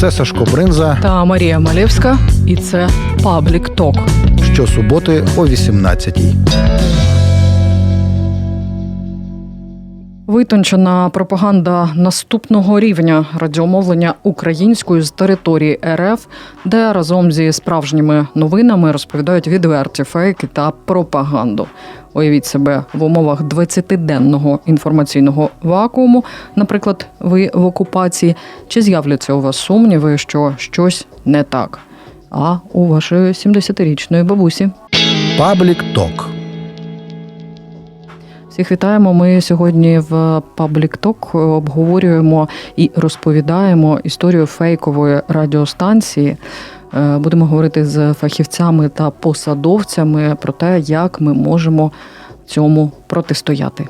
Це Сашко Бринза Та Марія Малевська, і це Паблік Ток. щосуботи о 18-й. Витончена пропаганда наступного рівня радіомовлення українською з території РФ, де разом зі справжніми новинами розповідають відверті фейки та пропаганду. Уявіть себе в умовах 20-денного інформаційного вакууму, наприклад, ви в окупації, чи з'являться у вас сумніви, що щось не так? А у вашої 70-річної бабусі. Паблік ток. Всіх вітаємо. Ми сьогодні в Talk обговорюємо і розповідаємо історію фейкової радіостанції. Е, Будемо говорити з фахівцями та посадовцями про те, як ми можемо цьому протистояти.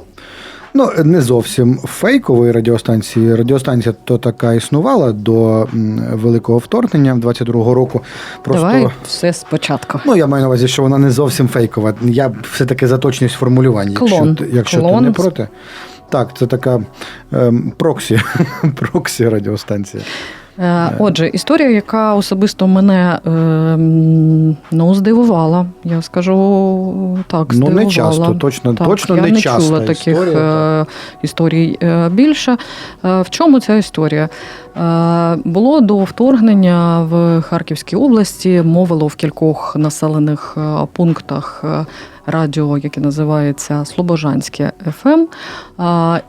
Ну, не зовсім фейкової радіостанції. Радіостанція то така існувала до великого вторгнення 22-го року. Просто Давай все спочатку. ну я маю на увазі, що вона не зовсім фейкова. Я все таки за точність формулювання. Клон. Якщо, якщо Клон. ти не проти. Так, це така ем, проксі, проксі радіостанція. Е, Отже, історія, яка особисто мене е, ну, здивувала. Я скажу так, Ну, не часто, точно, Так, точно я не не часто чула таких історія, е, історій е, більше. Е, в чому ця історія? Е, було до вторгнення в Харківській області, мовило в кількох населених е, пунктах. Радіо, яке називається Слобожанське ФМ,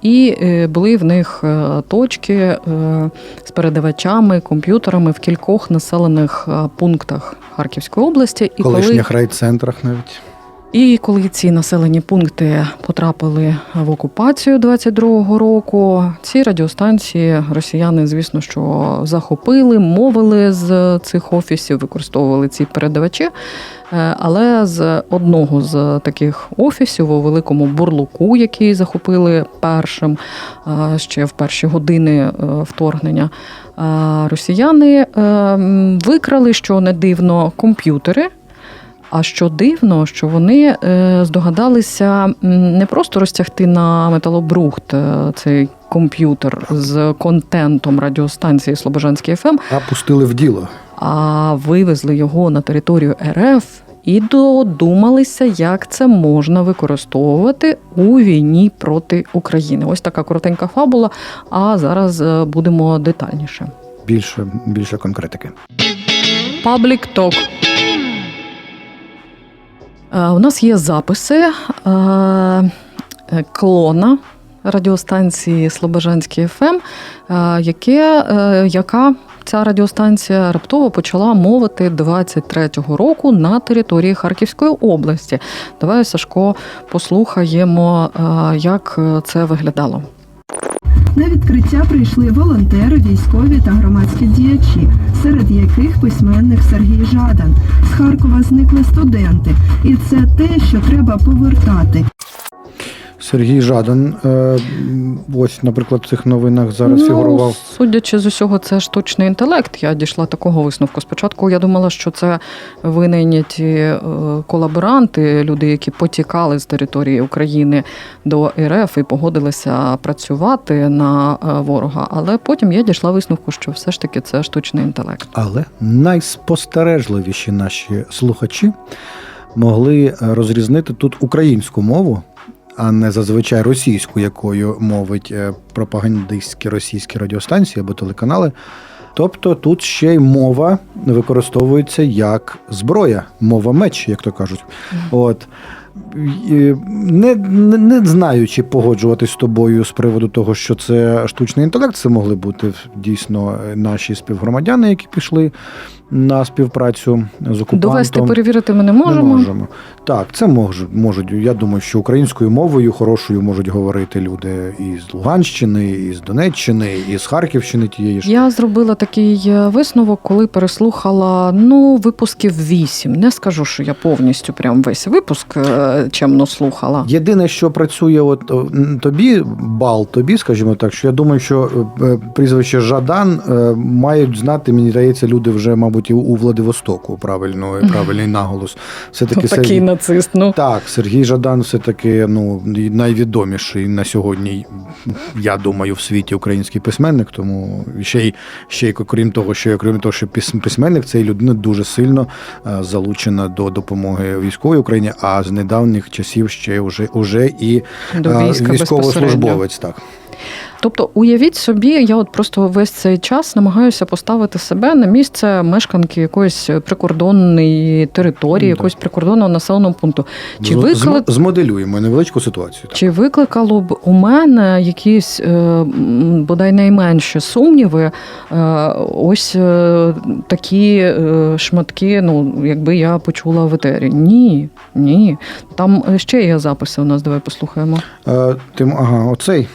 і е, були в них е, точки е, з передавачами, комп'ютерами в кількох населених пунктах Харківської області. І коли колишніх райцентрах навіть. І коли ці населені пункти потрапили в окупацію 22-го року, ці радіостанції росіяни, звісно, що захопили, мовили з цих офісів, використовували ці передавачі. Е, Але з одного з таких офісів у великому бурлуку, який захопили першим е, ще в перші години е, вторгнення, росіяни викрали, що не дивно, комп'ютери. А що дивно, що вони е, здогадалися не просто розтягти на металобрухт е, цей комп'ютер з контентом радіостанції Слобожанський ФМ, А пустили в діло. а вивезли його на територію РФ і додумалися, як це можна використовувати у війні проти України. Ось така коротенька фабула. А зараз е, будемо детальніше. Більше, більше конкретики. Паблік ток. Е, У нас є записи е, клона радіостанції Слобожанський ФМ, е, яке, яка ця радіостанція раптово почала мовити 23-го року на території Харківської області. Давай, Сашко, послухаємо, як це виглядало. На відкриття прийшли волонтери, військові та громадські діячі, серед яких письменник Сергій Жадан. З Харкова зникли студенти, і це те, що треба повертати. Сергій Жадан, е, ось, наприклад, в цих новинах зараз фігурував. Ну, судячи з усього, це штучний інтелект. Я дійшла такого висновку. Спочатку я думала, що це винайняті е, колаборанти, люди, які потікали з території України до РФ і погодилися працювати на е, ворога. Але потім я дійшла висновку, що все ж таки це штучний інтелект. Але найспостережливіші наші слухачі могли розрізнити тут українську мову, а не зазвичай російську, якою мовить е, пропагандистські російські радіостанції або телеканали. Тобто тут ще й мова використовується як зброя, мова меч, як то кажуть. От не, не, не знаю, чи погоджуватись з тобою з приводу того, що це штучний інтелект, це могли бути дійсно наші співгромадяни, які пішли на співпрацю з окупантом. Довести перевірити ми не можемо. Не можемо. Так, це можуть, можуть. Я думаю, що українською мовою хорошою можуть говорити люди із Луганщини, із Донеччини, із Харківщини тієї ж. Я зробила такий е, висновок, коли переслухала ну випусків вісім. Не скажу, що я повністю прям весь випуск е, чемно слухала. Єдине, що працює, от тобі, бал тобі, скажімо так, що я думаю, що е, прізвище Жадан е, мають знати, мені здається, люди вже, мабуть, і у Владивостоку правильно, правильний наголос. Все-таки Такий Сергій- нацист. Ну Так, Сергій Жадан все-таки ну, найвідоміший на сьогодні, я думаю, в світі український письменник. Тому ще й ще й крім того, що крім того, що пис- письменник, ця людина дуже сильно е, залучена до допомоги військовій Україні, а з недавніх часів ще вже, уже і військовослужбовець. Так. Тобто, уявіть собі, я от просто весь цей час намагаюся поставити себе на місце мешканки якоїсь прикордонної території, якогось прикордонного населеного пункту. Чи викли... Змоделюємо невеличку ситуацію. Так. Чи викликало б у мене якісь е, бодай найменші сумніви? е, Ось е, такі шматки, ну якби я почула в етері? Ні, ні. Там ще є записи у нас. Давай послухаємо. Е, тим, ага, оцей.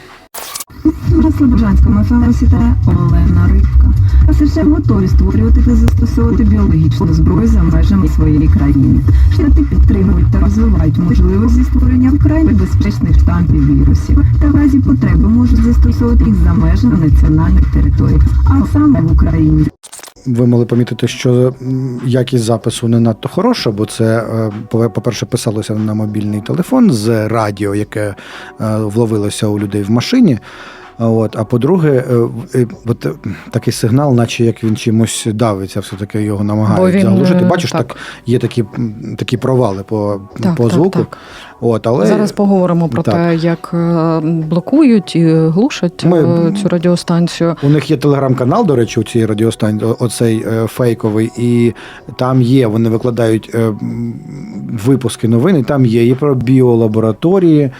На Слобожанському ФМСІТ Олена Рибка. США готові створювати та застосовувати біологічну зброю за межами своєї країни. Штати підтримують та розвивають можливості створення вкрай небезпечних штампів вірусів та в разі потреби можуть застосовувати їх за межами національних територій, а саме в Україні. Ви могли помітити, що якість запису не надто хороша, бо це, е, по- по-перше, писалося на мобільний телефон з радіо, яке е, вловилося у людей в машині. От, а по-друге, е, е, от е, такий сигнал, наче як він чимось давиться, все-таки його намагають заглушити. Bачиш, так. так. є такі, такі провали по, Так, по звуку. так. От, але Зараз поговоримо про так. те, як блокують і глушать Ми- цю радіостанцію. У них є телеграм-канал, до речі, у цій радіостанції, оцей фейковий, і там є, вони викладають випуски новин, і там є і про біолабораторії.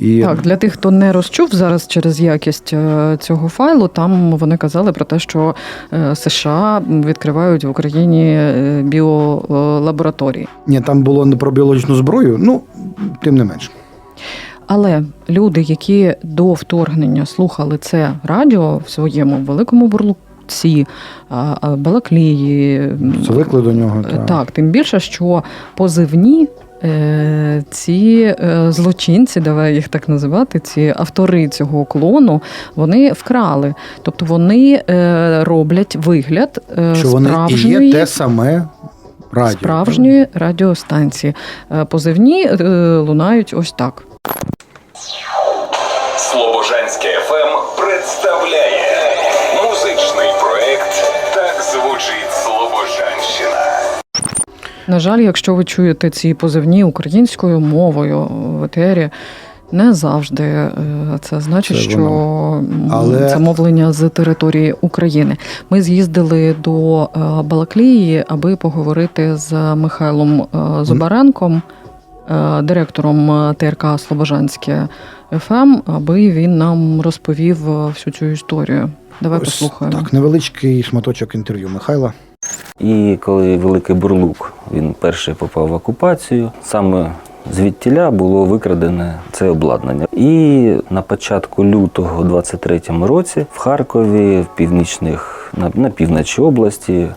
І Так, для тих, хто не розчув зараз через якість е, цього файлу, там вони казали про те, що е, США відкривають в Україні е, біолабораторії. Ні, там було не про біологічну зброю, ну тим не менш. Але люди, які до вторгнення слухали це радіо в своєму великому бурлуці, балаклії, Звикли до нього. Так. Так, тим більше, що позивні. Е, Ці е, злочинці, давай їх так називати, ці автори цього клону, вони вкрали. Тобто вони е, роблять вигляд Що вони і є те саме радіо. справжньої радіостанції. Позивні е, лунають ось так. Слобожанське ФМ представляє На жаль, якщо ви чуєте ці позивні українською мовою в етері, не завжди е, це значить, Це що Але- це мовлення з території України. Ми з'їздили до е, Балаклії, аби поговорити з Михайлом е, Зубаренком, директором ТРК Слобожанське ФМ, аби він нам розповів всю цю історію. Давай Ось послухаємо. Так, невеличкий шматочок інтерв'ю Михайла. І коли Великий Бурлук він перший попав в окупацію, саме звідтіля було викрадене це обладнання. І на початку лютого 23-му році в Харкові, в північних на, на півночі області.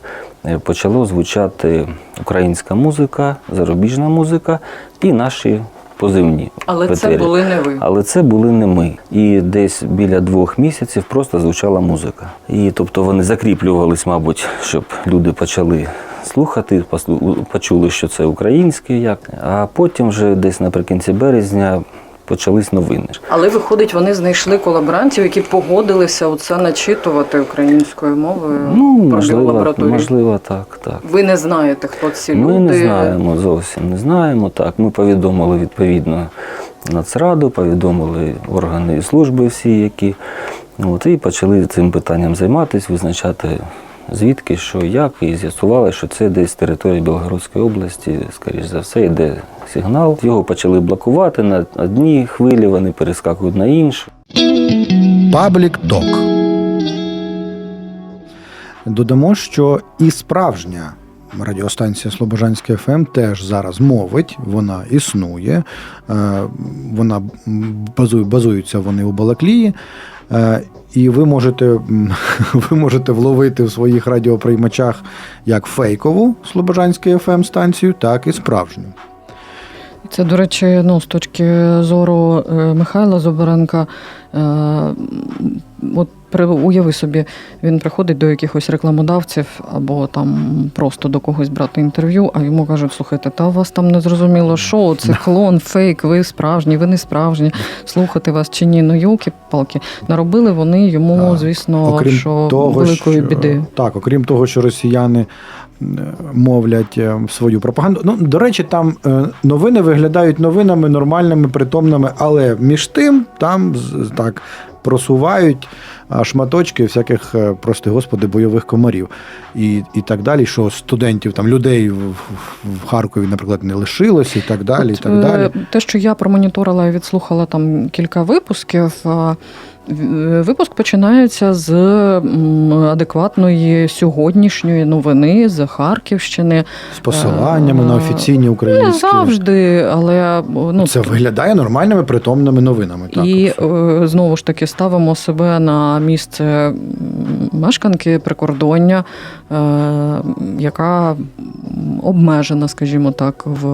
е, Почало звучати українська музика, зарубіжна музика і наші позивні. Але це були не ви. Але це були не ми. І десь біля двох місяців просто звучала музика. І тобто вони закріплювались, мабуть, щоб люди почали слухати, почули, що це українське, як. А потім вже десь наприкінці березня почались новини. Але виходить, вони знайшли колаборантів, які погодилися оце начитувати українською мовою Ну, можливо, можливо, так, так. Ви не знаєте, хто ці люди. Ми не знаємо зовсім не знаємо. Так, ми повідомили відповідно Нацраду, повідомили органи і служби всі, які от, і почали цим питанням займатися, визначати звідки, що, як, і з'ясували, що це десь з території Білгородської області, скоріш за все, йде сигнал. Його почали блокувати на одній хвилі, вони перескакують на іншу. Паблік Ток. Додамо, що і справжня радіостанція Слобожанська ФМ теж зараз мовить, вона існує, е, вона базує, базуються вони у Балаклії. Е, І ви можете, ви можете вловити в своїх радіоприймачах як фейкову Слобожанську ФМ станцію, так і справжню. Це, до речі, ну, з точки зору е, Михайла Зобаренка, е, от уяви собі, він приходить до якихось рекламодавців або там просто до когось брати інтерв'ю, а йому кажуть, слухайте, та у вас там не зрозуміло, що це клон, фейк, ви справжні, ви не справжні, слухати вас чи ні. Ну, йолки-палки. Наробили вони йому, звісно, що великої біди. Так, окрім того, що росіяни мовлять е, свою пропаганду. Ну, до речі, там е, новини виглядають новинами нормальними, притомними, але між тим там так просувають шматочки всяких, е, прости господи, бойових комарів і, і так далі, що студентів, там людей в, в- Харкові, наприклад, не лишилось, і так далі. і так е, далі. Те, що я промоніторила і відслухала там кілька випусків. Е, Випуск починається з адекватної сьогоднішньої новини з Харківщини. З посиланнями на офіційні офіційні Не українські. завжди, але ну Це виглядає нормальними притомними новинами. Так, і абсолютно. е, знову ж таки ставимо себе на місце мешканки прикордоння, е, яка обмежена, скажімо так, в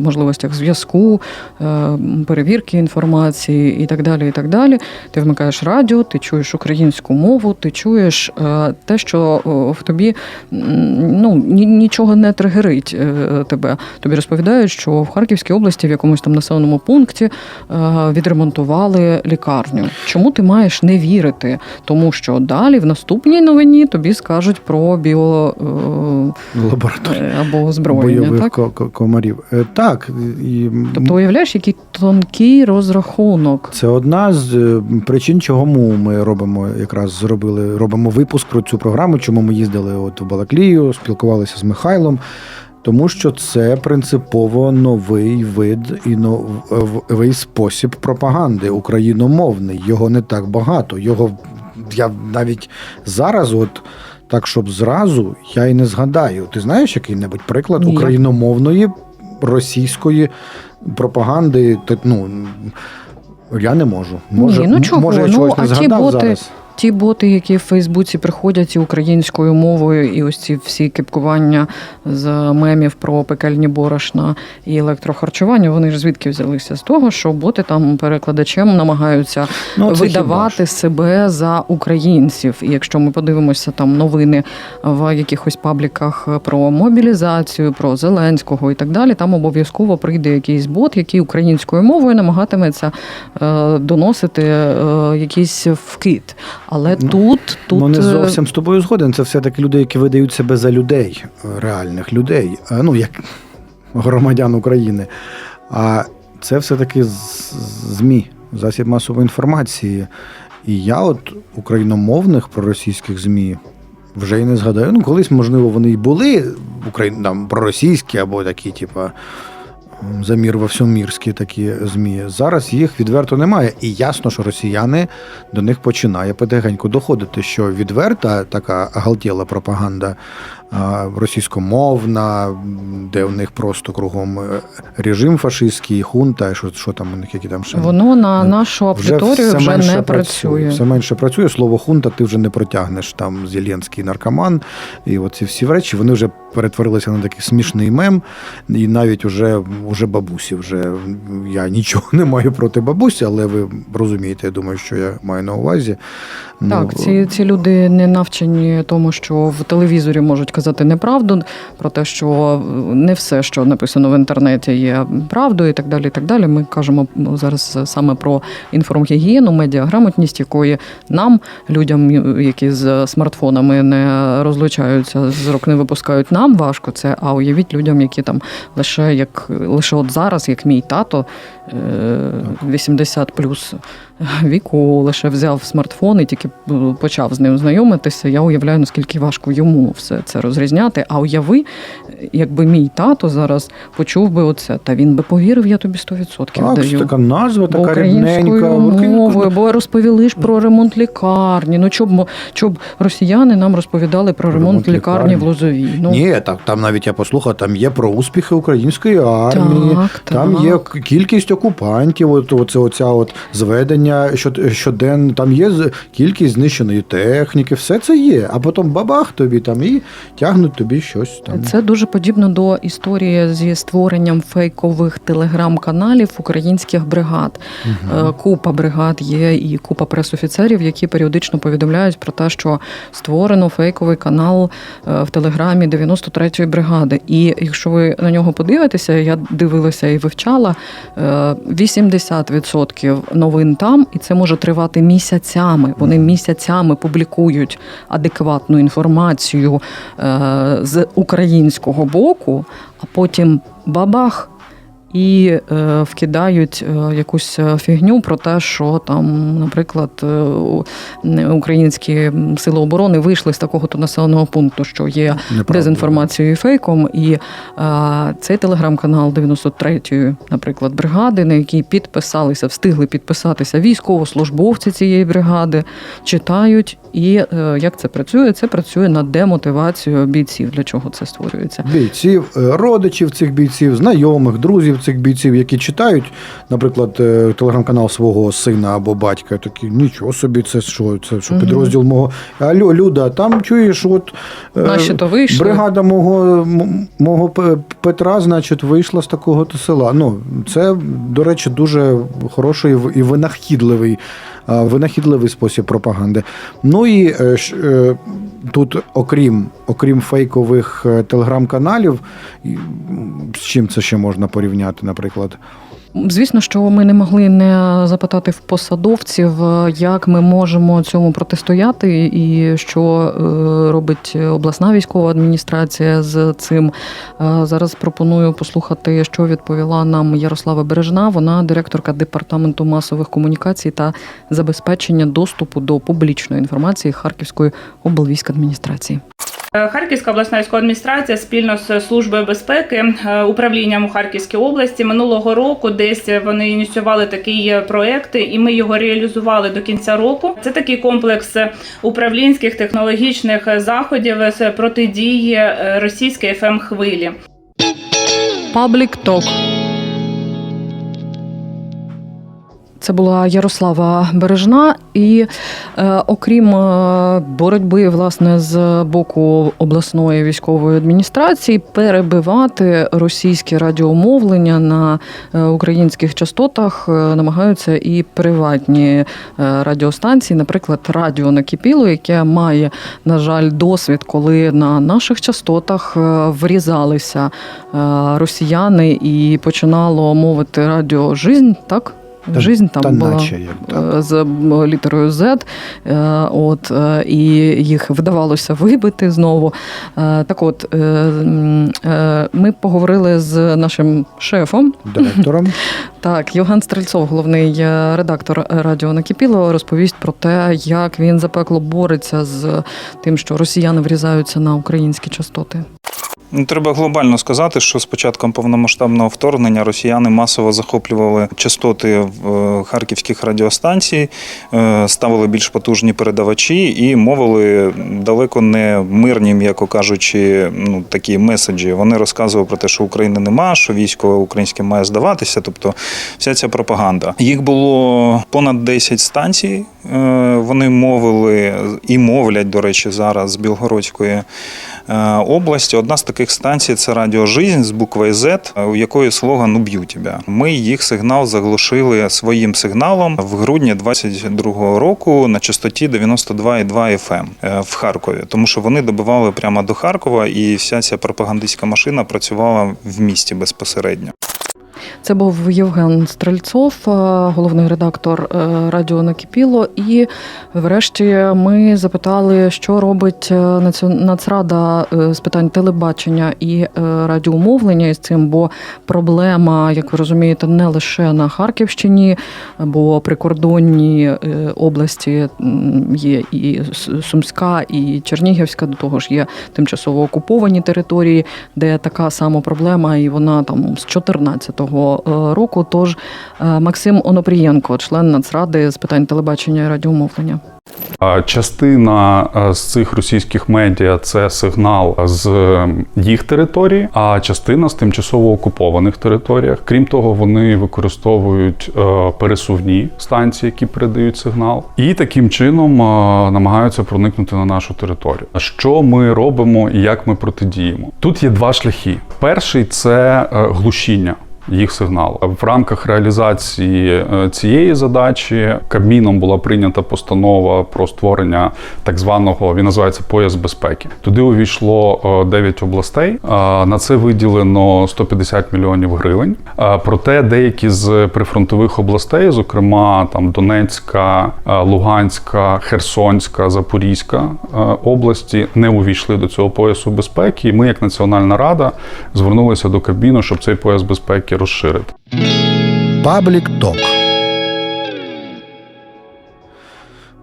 можливостях зв'язку, е, перевірки інформації і так далі. І так далі. Ти вмикаєш радіо, ти чуєш українську мову, ти чуєш е, те, що е, в тобі ну, нічого не тригерить е, тебе. Тобі розповідають, що в Харківській області в якомусь там населеному пункті е, відремонтували лікарню. Чому ти маєш не вірити? Тому що далі в наступній новині тобі скажуть про біо е, лабораторія. е, або озброєння. бойових Так? ко- ко- комарів. Е, Так, і Тобто, уявляєш, який тонкий розрахунок. це одна з причин, чому ми робимо якраз зробили робимо випуск про цю програму, чому ми їздили от в Балаклію, спілкувалися з Михайлом. Тому що це принципово новий вид і новий спосіб пропаганди україномовний. Його не так багато. Його я навіть зараз, от так, щоб зразу, я й не згадаю. Ти знаєш який-небудь приклад Ні. україномовної російської пропаганди? Ти, Ну, я не можу. Може, Ні, ну чого? може я Ну, чогось не а ті згадав боти- зараз. Ті боти, які в Фейсбуці приходять і українською мовою, і ось ці всі кипкування з мемів про пекельні борошна і електрохарчування, вони ж звідки взялися? З того, що боти там перекладачем намагаються Ну, видавати хіба себе за українців. І якщо ми подивимося там новини в якихось пабліках про мобілізацію, про Зеленського і так далі, там обов'язково прийде якийсь бот, який українською мовою намагатиметься е, доносити е, якийсь вкид. Але Ну, тут, тут Ну, не зовсім з тобою згоден. Це все-таки люди, які видають себе за людей, е, реальних людей, е, ну як громадян України. А це все-таки ЗМІ, засіб масової інформації. І я, от україномовних проросійських ЗМІ, вже й не згадаю. Ну, колись, можливо, вони й були україн... там, проросійські або такі, типа. Замір во всьому мірські такі змі. Зараз їх відверто немає. І ясно, що росіяни до них починає потихеньку доходити, що відверта така галтєла пропаганда російськомовна, де у них просто кругом е, режим фашистський, хунта, і що, що там у них, які там ще воно на Ну, нашу аудиторію вже, менше не працює. Все менше працює. Слово хунта ти вже не протягнеш. Там Зеленський наркоман, і оці всі речі вони вже перетворилися на такий смішний мем. І навіть уже, уже бабусі. Вже я нічого не маю проти бабусі, але ви розумієте, я думаю, що я маю на увазі. Ну, Так, ці, ці люди не навчені тому, що в телевізорі можуть казати неправду про те, що не все, що написано в інтернеті, є правдою, і так далі. І так далі. Ми кажемо зараз саме про інформгігієну, медіаграмотність, якої нам, людям, які з смартфонами не розлучаються, з рук не випускають, нам важко це. А уявіть людям, які там лише як лише от зараз, як мій тато, е, 80 плюс віку лише взяв смартфон і тільки е, почав з ним знайомитися, я уявляю, наскільки важко йому все це розрізняти. А уяви, якби мій тато зараз почув би оце, та він би повірив, я тобі 100% Так, даю. така назва, така українською мовою, бо розповіли ж про ремонт лікарні. Ну чоб, чоб росіяни нам розповідали про ремонт, Ремонт лікарні, лікарні. в Лозовій. Ну Ні, так там навіть я послухав, там є про успіхи української армії, Так, там так. є кількість окупантів, от, оце, оця от зведення щод- щоденно, там є кількість знищеної техніки, все це є. А потім бабах тобі там і тягнуть тобі щось там. Це дуже подібно до історії зі створенням фейкових телеграм-каналів українських бригад. Е, Купа бригад є і купа пресофіцерів, які періодично повідомляють про те, що створено фейковий канал е, в телеграмі 93-ї бригади. І якщо ви на нього подивитеся, я дивилася і вивчала е, 80% новин там, і це може тривати місяцями. Вони місяцями публікують адекватну інформацію е, з українського боку, а потім бабах. І е, вкидають е, якусь е, фігню про те, що там, наприклад, е, українські сили оборони вийшли з такого то населеного пункту, що є Неправда. дезінформацією і фейком. І е, цей телеграм-канал 93-ї, наприклад, бригади, на який підписалися, встигли підписатися військовослужбовці цієї бригади, читають. І е, як це працює? Це працює на демотивацію бійців. Для чого це створюється? Бійців, родичів цих бійців, знайомих, друзів цих бійців, які читають, наприклад, е, телеграм-канал свого сина або батька, такі нічого собі, це що, це що підрозділ мого. Алло, Люда, там чуєш, от е, то вийшли. бригада мого, мого Петра, значить, вийшла з такого то села. Ну, це, до речі, дуже хороший і винахідливий. Винахідливий спосіб пропаганди. Ну і е, е, тут, окрім, окрім фейкових е, телеграм-каналів, з чим це ще можна порівняти, наприклад? Звісно, що ми не могли не запитати в посадовців, е, як ми можемо цьому протистояти, і що е, робить обласна військова адміністрація з цим. Е, Зараз пропоную послухати, що відповіла нам Ярослава Бережна. Вона директорка департаменту масових комунікацій та забезпечення доступу до публічної інформації Харківської облвійськадміністрації. Е, Харківська обласна військова адміністрація спільно з службою безпеки е, управлінням у Харківській області минулого року десь вони ініціювали такий е, проект, і ми його реалізували до кінця року. Це такий комплекс управлінських технологічних е, заходів з протидії е, російської fm хвилі. Паблік Ток. Це була Ярослава Бережна, і е, окрім е, боротьби власне з боку обласної військової адміністрації, перебивати російське радіомовлення на е, українських частотах е, намагаються і приватні радіостанції, наприклад, Радіо Накипіло, яке має, на жаль, досвід, коли на наших частотах врізалися росіяни і починало мовити радіо Жизнь, так? Жизнь там та була як е, з літерою Z, е, от, е, і їх вдавалося вибити знову. Е, Так от, ми поговорили з нашим шефом. Директором. Так, Євген Стрельцов, головний редактор Радіо Накипіло, розповість про те, як він запекло бореться з тим, що росіяни врізаються на українські частоти. Ну, Треба глобально сказати, що з початком повномасштабного вторгнення росіяни масово захоплювали частоти е, харківських радіостанцій, е, ставили більш потужні передавачі і мовили далеко не мирні, м'яко кажучи, ну такі меседжі. Вони розказували про те, що України нема, що військо українське має здаватися. Тобто, вся ця пропаганда. Їх було понад 10 станцій. е, Вони мовили і мовлять, до речі, зараз з Білгородської області. Одна з таких станцій це Радіо Жизнь з буквою Z, у якої слоган «Уб'ю тебе». Ми їх сигнал заглушили своїм сигналом в грудні 22-го року на частоті 92,2 FM е, в Харкові, тому що вони добивали прямо до Харкова, і вся ця пропагандистська машина працювала в місті безпосередньо. Це був Євген Стрельцов, е, головний редактор е, Радіо Накипіло. І врешті ми запитали, що робить е, Нацрада з питань телебачення і радіомовлення із цим, бо проблема, як ви розумієте, не лише на Харківщині, бо прикордонні області є і Сумська, і Чернігівська, до того ж є тимчасово окуповані території, де така сама проблема, і вона там з 14-го е, року. Тож е, Максим Онопрієнко, член Нацради з питань телебачення і радіомовлення. Частина е, з цих російських медіа це сигнал з їх території, а частина з тимчасово окупованих територіях. Крім того, вони використовують пересувні станції, які передають сигнал, і таким чином намагаються проникнути на нашу територію. Що ми робимо і як ми протидіємо? Тут є два шляхи. Перший це глушіння їх сигнал. В рамках реалізації е, цієї задачі Кабміном була прийнята постанова про створення так званого він називається пояс безпеки. Туди увійшло е, 9 областей. Е, На це виділено 150 мільйонів гривень. Е, Проте деякі з прифронтових областей, зокрема там Донецька, е, Луганська, Херсонська, Запорізька е, області, не увійшли до цього поясу безпеки. І ми, як Національна рада, звернулися до Кабміну, щоб цей пояс безпеки розширити. Паблік Ток.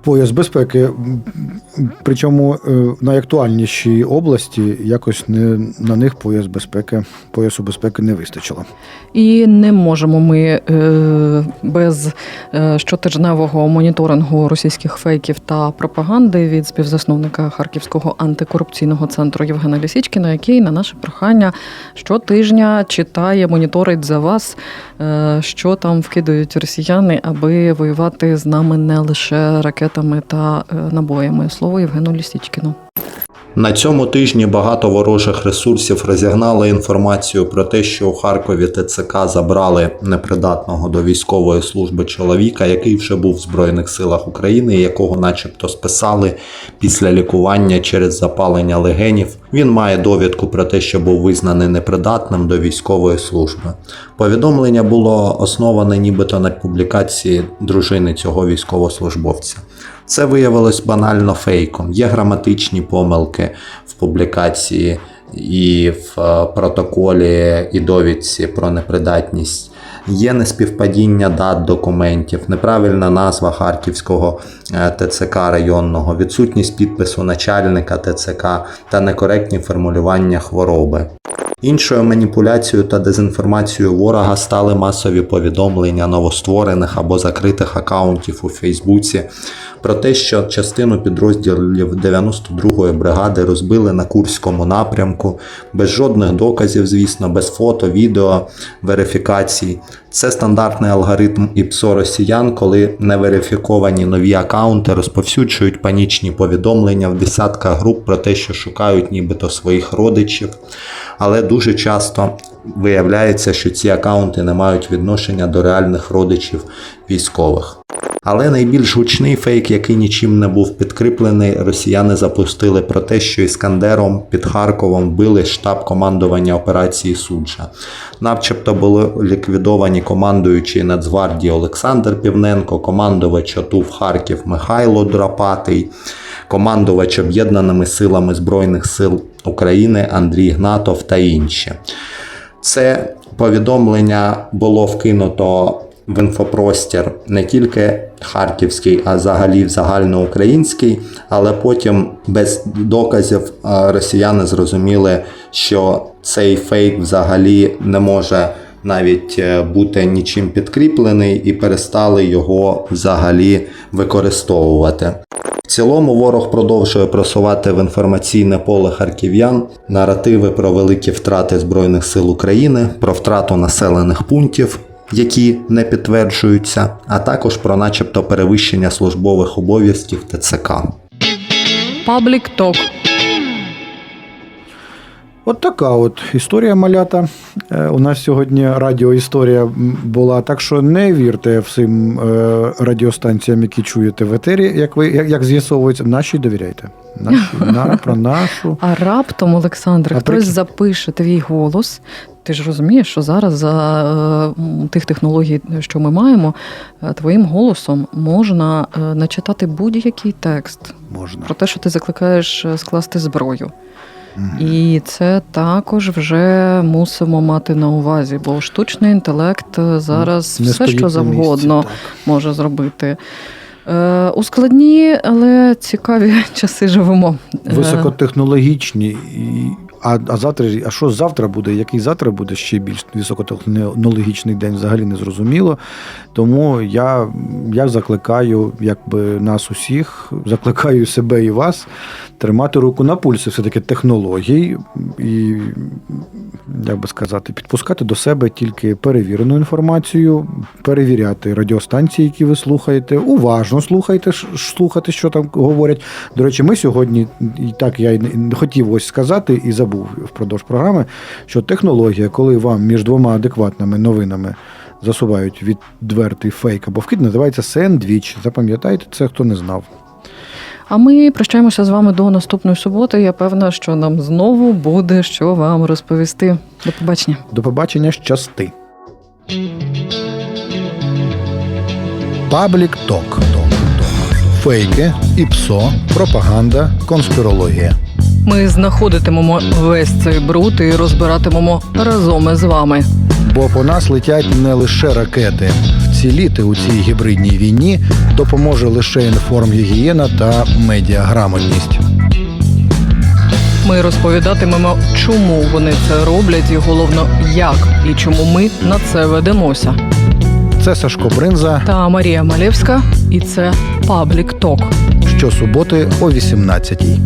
Пояс безпеки. Причому е, найактуальніші області якось не на них пояс безпеки, поясу безпеки не вистачило. І не можемо ми е, без е, щотижневого моніторингу російських фейків та пропаганди від співзасновника Харківського антикорупційного центру Євгена Лісічкіна, який на наше прохання щотижня читає, моніторить за вас, що там вкидають росіяни, аби воювати з нами не лише ракетами та е, набоями. Слово Євгену Лісічкіну. На цьому тижні багато ворожих ресурсів розігнали інформацію про те, що у Харкові ТЦК забрали непридатного до військової служби чоловіка, який вже був в Збройних силах України, якого начебто списали після лікування через запалення легенів. Він має довідку про те, що був визнаний непридатним до військової служби. Повідомлення було основане нібито на публікації дружини цього військовослужбовця. Це виявилось банально фейком. Є граматичні помилки в публікації і в е, протоколі і довідці про непридатність. Є неспівпадіння дат документів, неправильна назва Харківського е, ТЦК районного, відсутність підпису начальника ТЦК та некоректні формулювання хвороби. Іншою маніпуляцією та дезінформацією ворога стали масові повідомлення новостворених або закритих акаунтів у Фейсбуці про те, що частину підрозділів 92-ї бригади розбили на Курському напрямку, без жодних доказів, звісно, без фото, відео, верифікацій. Це стандартний алгоритм ІПСО росіян, коли неверифіковані нові акаунти розповсюджують панічні повідомлення в десятках груп про те, що шукають нібито своїх родичів. Але дуже часто виявляється, що ці акаунти не мають відношення до реальних родичів військових. Але найбільш гучний фейк, який нічим не був підкріплений, росіяни запустили про те, що Іскандером під Харковом били штаб командування операції Суджа. Начебто були ліквідовані командуючий Нацгвардії Олександр Півненко, командувач ОТУ Харків Михайло Драпатий, командувач об'єднаними силами Збройних сил України Андрій Гнатов та інші. Це повідомлення було вкинуто в інфопростір не тільки харківський, а взагалі загальноукраїнський, але потім без доказів е, росіяни зрозуміли, що цей фейк взагалі не може навіть е, бути нічим підкріплений і перестали його взагалі використовувати. В цілому ворог продовжує просувати в інформаційне поле харків'ян наративи про великі втрати Збройних сил України, про втрату населених пунктів, які не підтверджуються, а також про начебто перевищення службових обов'язків ТЦК. Паблік Ток. От така от історія малята. Е, У нас сьогодні радіоісторія була. Так що не вірте всім е, радіостанціям, які чуєте в етері, як ви як, як з'ясовується, нашій довіряйте. Наші, на, про нашу. А раптом, Олександр, А хтось прикинь. запише твій голос. Ти ж розумієш, що зараз за е, тих технологій, що ми маємо, е, твоїм голосом можна е, начитати будь-який текст Можна. про те, що ти закликаєш скласти зброю. Мгм. І це також вже мусимо мати на увазі, бо штучний інтелект зараз Не все, що завгодно місці, може зробити. Е, у складні, але цікаві часи живемо. Високотехнологічні. А, а завтра а що завтра буде? Який завтра буде ще більш високотехнологічний день, взагалі не зрозуміло. Тому я, я закликаю, якби нас усіх, закликаю себе і вас тримати руку на пульсі все-таки технологій і, як би сказати, підпускати до себе тільки перевірену інформацію, перевіряти радіостанції, які ви слухаєте, уважно слухайте, слухати, що там говорять. До речі, ми сьогодні, і так я не хотів ось сказати і забув впродовж програми, що технологія, коли вам між двома адекватними новинами засувають відвертий фейк або вкид, називається сендвіч. Запам'ятайте це, хто не знав. А ми прощаємося з вами до наступної суботи. Я певна, що нам знову буде що вам розповісти. До побачення. До побачення щасти. Паблік Ток. Фейки, ІПСО, пропаганда, конспірологія. Ми знаходитимемо весь цей бруд і розбиратимемо разом із вами. Бо по нас летять не лише ракети. Вціліти у цій гібридній війні допоможе лише інформгігієна та медіаграмотність. Ми розповідатимемо, чому вони це роблять, і головно, як і чому ми на це ведемося. Це Сашко Бринза Та Марія Малєвська, і це Паблік Ток. щосуботи о 18-й.